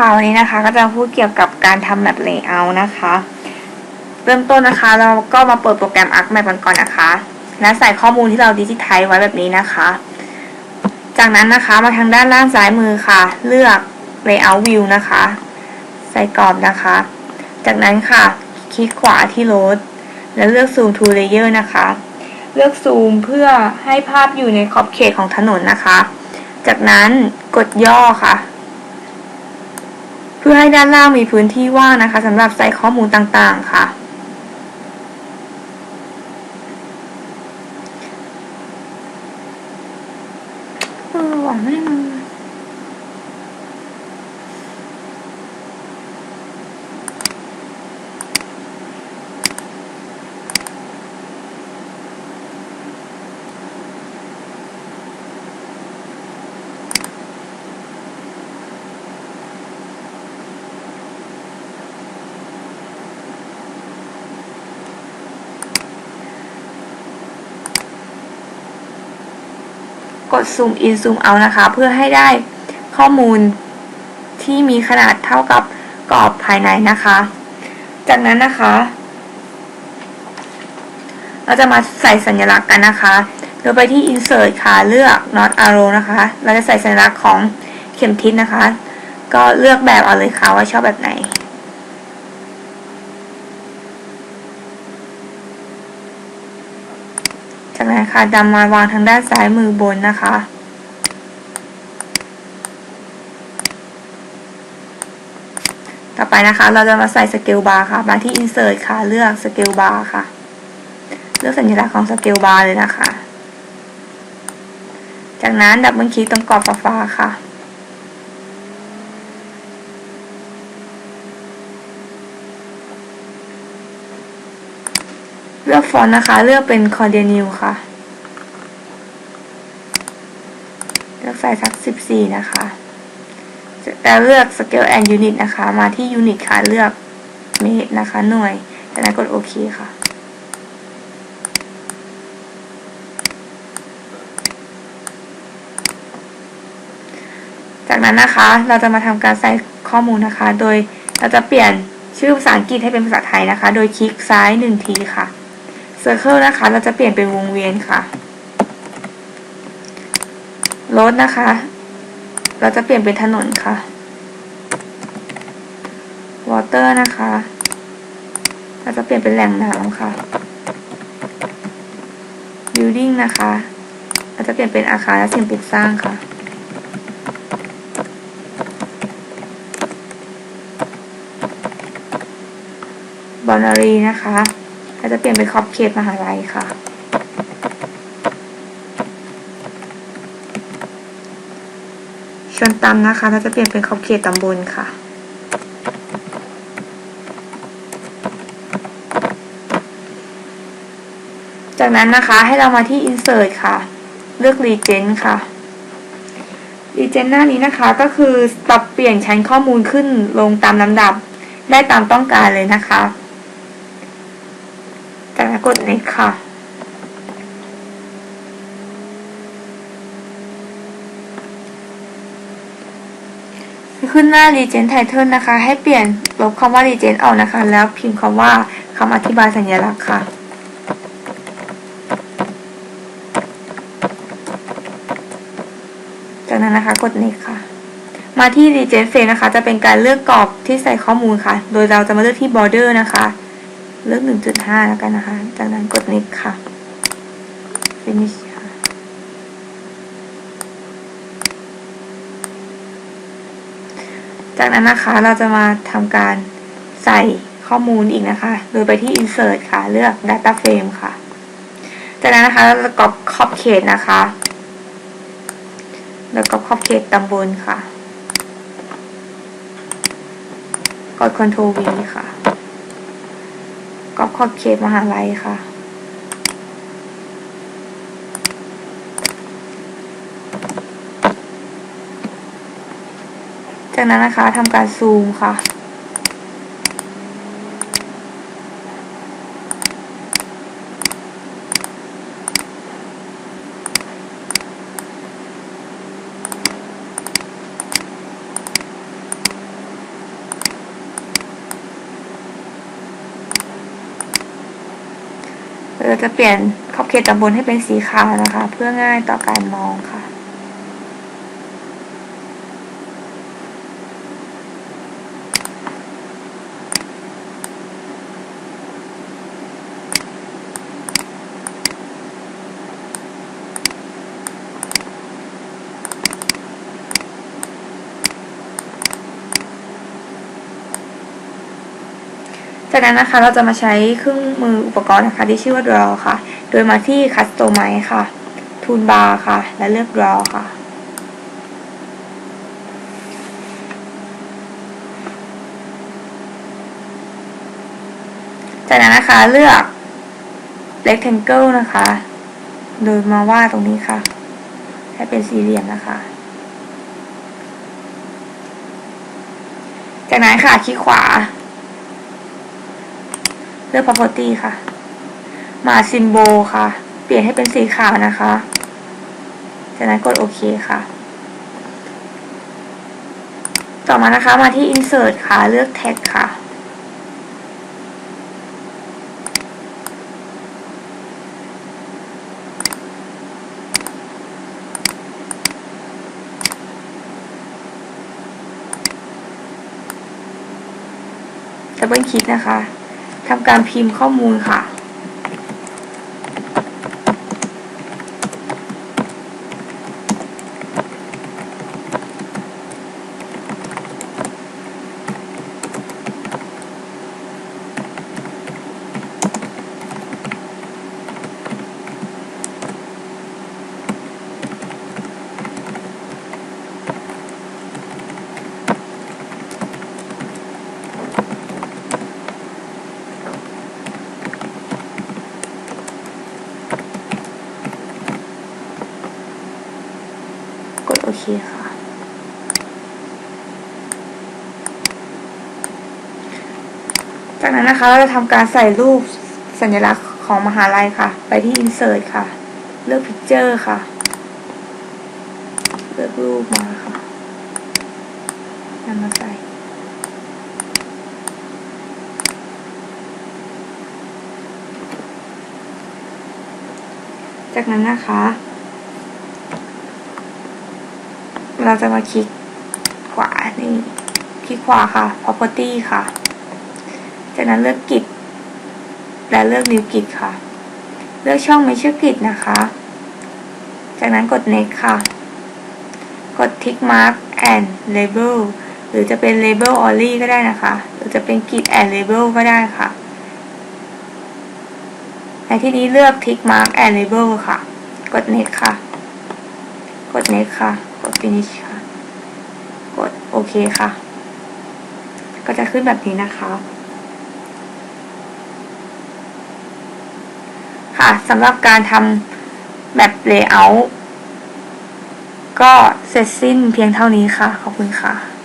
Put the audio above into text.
ค่ะวันนี้นะคะก็จะพูดเกี่ยวกับการทำแบบ layout นะคะ เริ่มต้นนะคะเราก็มาเปิดโปรแกรม ArcMap กันก่อนนะคะ และใส่ข้อมูลที่เราดิจิทัลไว้แบบนี้นะคะ จากนั้นนะคะมาทางด้านล่างซ้ายมือค่ะ เลือก layout view นะคะ ใส่กรอบนะคะ จากนั้นค่ะ คลิกขวาที่ load แล้วเลือก zoom to layer นะคะ เลือกซูมเพื่อให้ภาพอยู่ในขอบเขตของถนนนะคะ จากนั้นกดย่อค่ะ พื่อให้ด้านล่างมีพื้นที่ว่างนะคะสำหรับใส่ข้อมูลต่างๆค่ะ ดซูมอินซูมเอานะคะ เพื่อให้ได้ข้อมูลที่มีขนาดเท่ากับกรอบภายในนะคะ จากนั้นนะคะ เราจะมาใส่สัญลักษณ์กันนะคะ โดยไปที่ insert ค่ะ เลือก not arrow นะคะ เราจะใส่สัญลักษณ์ของเข็มทิศนะคะ ก็เลือกแบบเอาเลยค่ะว่าชอบแบบไหน จากนั้นค่ะดำมาวางทางด้านซ้ายมือบนนะคะ ต่อไปนะคะเราจะมาใส่สเกลบาร์ค่ะ มาที่ insert ค่ะ เลือกสเกลบาร์ค่ะ เลือกสัญลักษณ์ของสเกลบาร์เลยนะคะ จากนั้นดับเบิลคลิกตรงกรอบฟ้าค่ะเลือกฟอนต์นะคะ เลือกเป็น c o r d i n e w ค่ะ เลือกใส่สัก 14 นะคะแล้วเลือก Scale and Unit นะคะ มาที่ Unit ค่ะ เลือกเมตรนะคะ หน่วย จากนั้นกดโอเคค่ะจากนั้นนะคะเราจะมาทำการใส่ข้อมูลนะคะ โดยเราจะเปลี่ยนชื่อภาษาอังกฤษให้เป็นภาษาไทยนะคะ โดยคลิกซ้ายหนึ่งทีค่ะ Circle นะคะ เราจะเปลี่ยนเป็นวงเวียนค่ะ Road นะคะ เราจะเปลี่ยนเป็นถนนค่ะ Water นะคะ เราจะเปลี่ยนเป็นแหล่งน้ำค่ะ Building นะคะ เราจะเปลี่ยนเป็นอาคารและสิ่งปลูกสร้างค่ะบอนารีนะคะ เราจะเปลี่ยนเป็นขอบเขตมหาลัยค่ะ ชนตำนะคะ เราจะเปลี่ยนเป็นขอบเขตตำบลค่ะ จากนั้นนะคะให้เรามาที่ insert ค่ะ เลือก regent ค่ะ regent หน้านี้นะคะก็คือปรับเปลี่ยนชั้นข้อมูลขึ้นลงตามลำดับได้ตามต้องการเลยนะคะจากนั้นกด next ค่ะ ขึ้นหน้า Regen Title นะคะ ให้เปลี่ยนลบคำว่า Regen ออกนะคะ แล้วพิมพ์คำว่าคำอธิบายสัญลักษณ์ค่ะ จากนั้นนะคะกด next ค่ะ มาที่ Regen Frame นะคะ จะเป็นการเลือกกรอบที่ใส่ข้อมูลค่ะ โดยเราจะมาเลือกที่ border นะคะ เลือก 1.5 แล้วกันนะคะ จากนั้นกด next ค่ะ finish ค่ะ จากนั้นนะคะเราจะมาทำการใส่ข้อมูลอีกนะคะ โดยไปที่ insert ค่ะ เลือก data frame ค่ะ จากนั้นนะคะเราจะกรอบขอบเขตนะคะแล้วก็ขอบเขตตำบลค่ะ กด Ctrl V ค่ะก็ขอบเขตมหาลัยค่ะ จากนั้นนะคะทำการซูมค่ะ เราจะเปลี่ยนขอบเขตตำบลให้เป็นสีขาวนะคะ เพื่อง่ายต่อการมองค่ะ จากนั้นนะคะเราจะมาใช้เครื่องมืออุปกรณ์นะคะที่ชื่อว่า draw ค่ะ โดยมาที่ customize ค่ะ toolbar ค่ะ และเลือก draw ค่ะจากนั้นนะคะเลือก rectangle นะคะ โดยมาวาดตรงนี้ค่ะ ให้เป็นสี่เหลี่ยมนะคะ จากนั้นค่ะคลิกขวา เลือก property ค่ะ มา symbol ค่ะ เปลี่ยนให้เป็นสีขาวนะคะ จากนั้นกดโอเคค่ะ ต่อมานะคะมาที่ insert ค่ะ เลือก text ค่ะ ดับเบิลคลิกนะคะ ทำการพิมพ์ข้อมูลค่ะ คค่ะ จากนั้นนะคะเราจะทำการใส่รูปสัญลักษณ์ของมหาลัยค่ะ ไปที่ insert ค่ะ เลือก picture ค่ะ เลือกรูปมาค่ะนำมาใส่จากนั้นนะคะ เราจะมาคลิกขวานี่คลิกขวาค่ะ property ค่ะ จากนั้นเลือกกิจและเลือก new กิจค่ะ เลือกช่องไม่ชื่อกิจนะคะ จากนั้นกด next ค่ะ กด tick mark and label หรือจะเป็น label only ก็ได้นะคะ หรือจะเป็นกิจ and label ก็ได้ค่ะในที่นี้เลือก tick mark and label ค่ะ กด next ค่ะ กด next ค่ะ finish ค่ะ กดโอเคค่ะ ก็จะขึ้นแบบนี้นะคะ ค่ะสำหรับการทำแบบ layout ก็เสร็จสิ้นเพียงเท่านี้ค่ะ ขอบคุณค่ะ